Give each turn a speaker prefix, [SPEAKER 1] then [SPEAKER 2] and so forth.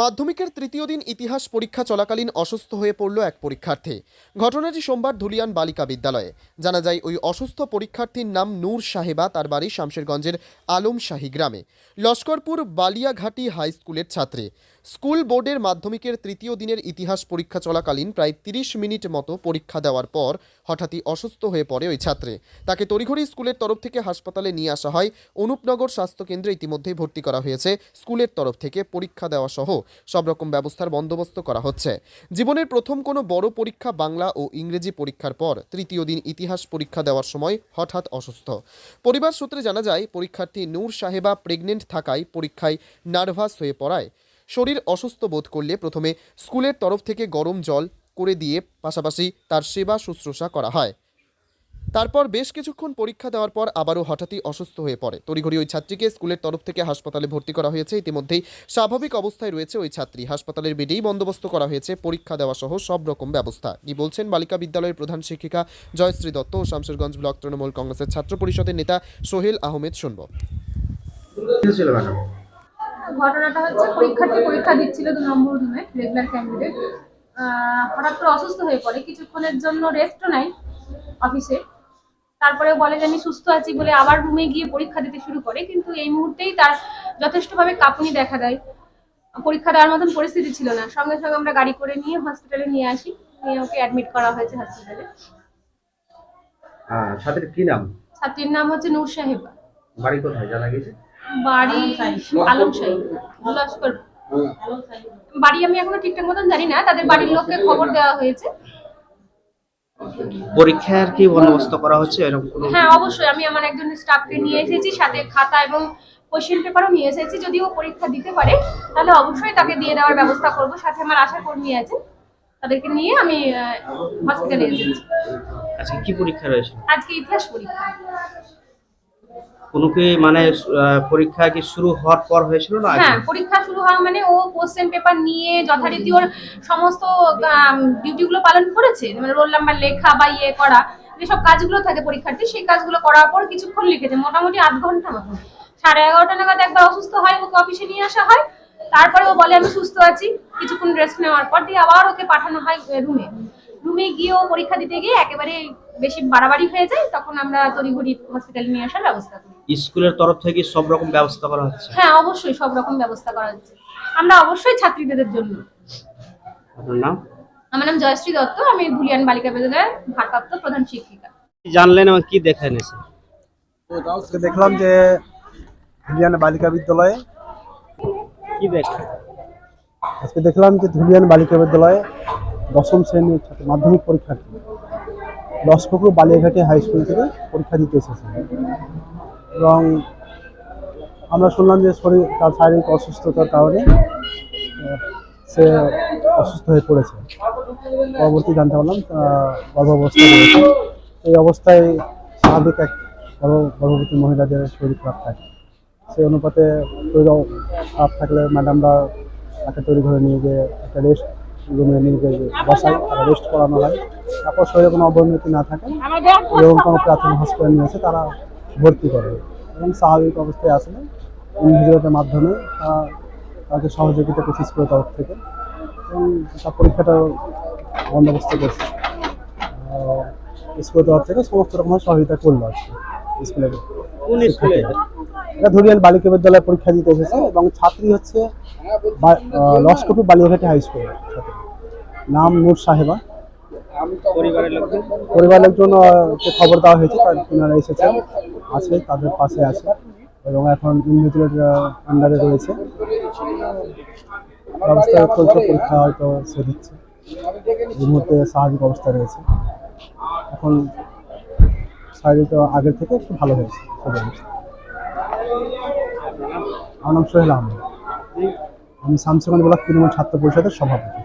[SPEAKER 1] মাধ্যমিকের তৃতীয় দিন ইতিহাস পরীক্ষা চলাকালীন অসুস্থ হয়ে পড়ল এক পরীক্ষার্থী। ঘটনাটি সোমবার ধুলিয়ান বালিকা বিদ্যালয়ে। জানা যায়, ওই অসুস্থ পরীক্ষার্থীর নাম নূর সাহেবা, তার বাড়ি শামশেরগঞ্জের আলমশাহী গ্রামে। লস্করপুর বালিয়াঘাটি হাই স্কুলের ছাত্রী। স্কুল বোর্ডের মাধ্যমিকের তৃতীয় দিনের ইতিহাস পরীক্ষা চলাকালীন প্রায় তিরিশ মিনিট মতো পরীক্ষা দেওয়ার পর হঠাৎই অসুস্থ হয়ে পড়ে ওই ছাত্রে। তাকে তড়িঘড়ি স্কুলের তরফ থেকে হাসপাতালে নিয়ে আসা হয়। অনুপনগর স্বাস্থ্যকেন্দ্রে ইতিমধ্যেই ভর্তি করা হয়েছে স্কুলের তরফ থেকে পরীক্ষা দেওয়া সহ সব রকম ব্যবস্থার বন্দোবস্ত করা হচ্ছে। জীবনের প্রথম কোনো বড় পরীক্ষা বাংলা ও ইংরেজি পরীক্ষার পর তৃতীয় দিন ইতিহাস পরীক্ষা দেওয়ার সময় হঠাৎ অসুস্থ। পরিবার সূত্রে জানা যায়, পরীক্ষার্থী নূর সাহেবা প্রেগনেন্ট থাকায় পরীক্ষায় নার্ভাস হয়ে পড়ায়। শরীর অসুস্থ বোধ করলে প্রথমে স্কুলের তরফ থেকে গরম জল করে দিয়ে পাশাপাশি তার সেবা শুশ্রূষা করা হয়। তারপর বেশ কিছুক্ষণ পরীক্ষা দেওয়ার পর আবারও হঠাৎই অসুস্থ হয়ে পড়ে। তড়িঘড়ি ওই ছাত্রীকে স্কুলের তরফ থেকে হাসপাতালে ভর্তি করা হয়েছে। ইতিমধ্যেই স্বাভাবিক অবস্থায় রয়েছে ওই ছাত্রী। হাসপাতালের বেডেই বন্দোবস্ত করা হয়েছে। পরীক্ষা দেওয়া সহ সব রকম ব্যবস্থা। কি বলছেন বালিকা বিদ্যালয়ের প্রধান শিক্ষিকা জয়শ্রী দত্ত ও শামশেরগঞ্জ ব্লক তৃণমূল কংগ্রেসের ছাত্র পরিষদের নেতা সোহেল আহমেদ শুনব।
[SPEAKER 2] ঘটনাটা হচ্ছে পরীক্ষার্থী পরীক্ষা দিচ্ছিল দু নম্বর রুমে রেগুলার ক্যান্ডিডেট হঠাৎ করে অসুস্থ হয়ে পড়ে। কিছুক্ষণের জন্য রেস্টও নেয় অফিসে তারপরে বলে যে আমি সুস্থ আছি বলে আবার রুমে গিয়ে পরীক্ষা দিতে শুরু করে। কিন্তু এই মুহূর্তেই তার যথেষ্টভাবে কাঁপুনি দেখা দেয়। পরীক্ষা দেওয়ার মতন পরিস্থিতি ছিল না। সঙ্গে সঙ্গে আমরা গাড়ি করে নিয়ে হসপিটালে নিয়ে আসি। নিয়ে ওকে অ্যাডমিট করা হয়েছে হসপিটালে
[SPEAKER 3] ছাত্রীর কি নাম?
[SPEAKER 2] ছাত্রীর নাম হচ্ছে নূর সাহেবা।
[SPEAKER 3] বাড়ি কোথায় জানা গেছে?
[SPEAKER 2] বাড়ি আলমশাহী। লস্কর বাড়ি আমি এখনও ঠিকঠাক মতন জানি না তাদের বাড়ির লোককে খবর দেওয়া হয়েছে।
[SPEAKER 4] পরীক্ষার কি বন্দোবস্ত করা হচ্ছে? এরকম কোনো
[SPEAKER 2] হ্যাঁ অবশ্যই। আমি আমার একজন স্টাফকে নিয়ে এসেছি সাথে খাতা এবং কোশ্চেন পেপারও নিয়ে এসেছি। যদি ও পরীক্ষা দিতে পারে তাহলে অবশ্যই তাকে দিয়ে দেওয়ার ব্যবস্থা করব। সাথে আমার আশা কর্মী আছে তাদেরকে নিয়ে আমি হসপিটালে এসেছি।
[SPEAKER 4] আজকে কি পরীক্ষা রয়েছে?
[SPEAKER 2] আজকে ইতিহাস পরীক্ষা।
[SPEAKER 4] কোনো কি মানে পরীক্ষা কি শুরু হওয়ার পর হয়েছিল না
[SPEAKER 2] হ্যাঁ পরীক্ষা শুরু হওয়া মানে ও কোশ্চেন পেপার নিয়ে যথারীতি ওর সমস্ত ডিউটিগুলো পালন করেছে? মানে রোল নাম্বার লেখা বা ইয়ে করা যেসব কাজগুলো থাকে পরীক্ষার্থী, সেই কাজগুলো করার পর কিছুক্ষণ লিখেছে, মোটামুটি আধ ঘণ্টা মতো। সাড়ে এগারোটা নাগাদ একবার অসুস্থ হয়, ওকে অফিসে নিয়ে আসা হয়। তারপরে ও বলে, আমি সুস্থ আছি। কিছুক্ষণ রেস্ট নেওয়ার পর দিয়ে আবার ওকে পাঠানো হয় রুমে রুমে গিয়ে ও পরীক্ষা দিতে গিয়ে একেবারে বেশি বাড়াবাড়ি হয়ে যায়, তখন আমরা তড়িঘড়ি হসপিটালে নিয়ে আসার ব্যবস্থা করি।
[SPEAKER 4] স্কুলের তরফ থেকে সব রকম ব্যবস্থা করা হচ্ছে?
[SPEAKER 2] হ্যাঁ অবশ্যই সব রকম ব্যবস্থা করা হচ্ছে। আমরা অবশ্যই ছাত্রীদের জন্য।
[SPEAKER 4] আপনার নাম?
[SPEAKER 2] আমার নাম জয়শ্রী দত্ত আমি ধুলিয়ান বালিকা বিদ্যালয়ের ভারপ্রাপ্ত প্রধান শিক্ষিকা।
[SPEAKER 4] কি জানলেন এবং কি দেখে এনেছেন
[SPEAKER 5] আজকে দেখলাম যে ধুলিয়ান বালিকা বিদ্যালয়ে
[SPEAKER 4] কি দেখেন
[SPEAKER 5] আজকে দেখলাম যে ধুলিয়ান বালিকা বিদ্যালয়ে দশম শ্রেণির ছাত্র মাধ্যমিক পরীক্ষার্থী লস্কপুর বালিয়াঘাটি হাই স্কুল থেকে পরীক্ষা দিতে এসেছে। এবং আমরা শুনলাম যে শরীর, তার শারীরিক অসুস্থতার কারণে সে অসুস্থ হয়ে পড়েছে। পরবর্তী জানতে পারলাম গর্ভাবস্থা এই অবস্থায় স্বাভাবিক এক গর্ভ- গর্ভবতী মহিলাদের শরীর খারাপ থাকে। সেই অনুপাতে শরীর খারাপ থাকলে ম্যাডামরা তাকে তৈরি করে নিয়ে গিয়ে একটা রেস্ট রুমে নিয়ে গিয়ে বসায়, তারা রেস্ট করানো হয়। তারপর শরীরে কোনো অবনতি না থাকে, এবং কোনো প্রাথমিক হসপিটাল নিয়েছে তারা ভর্তি করে। এবং স্বাভাবিক অবস্থায় আসলে ইনভিজিলেটের মাধ্যমে তাকে সহযোগিতা করছে স্কুলের তরফ থেকে। এবং তার পরীক্ষাটা বন্দোবস্ত করছে। স্কুলের তরফ থেকে সমস্ত রকম সহযোগিতা করল আর কি স্কুলের
[SPEAKER 4] স্কুলে?
[SPEAKER 5] এটা ধরিয়ান বালিকা বিদ্যালয়ে পরীক্ষা দিতে এসেছে এবং ছাত্রী হচ্ছে লস্করপুর বালিয়াঘাটি হাই স্কুলের নাম নূর সাহেবা।
[SPEAKER 4] পরিবারের লোকজন?
[SPEAKER 5] খবর দেওয়া হয়েছে, তার তিনারা এসেছে আছে, তাদের পাশে আছে, এবং এখন ইনভিজিলেট আন্ডারে রয়েছে। চলছে, পরীক্ষা হয়তো সে দিচ্ছে। এই মুহূর্তে স্বাভাবিক অবস্থা রয়েছে। এখন শারীরিক আগের থেকে একটু ভালো হয়েছে আমার নাম সোহেল আহমেদ। আমি শামসগঞ্জ ব্লক তৃণমূল ছাত্র পরিষদের সভাপতি।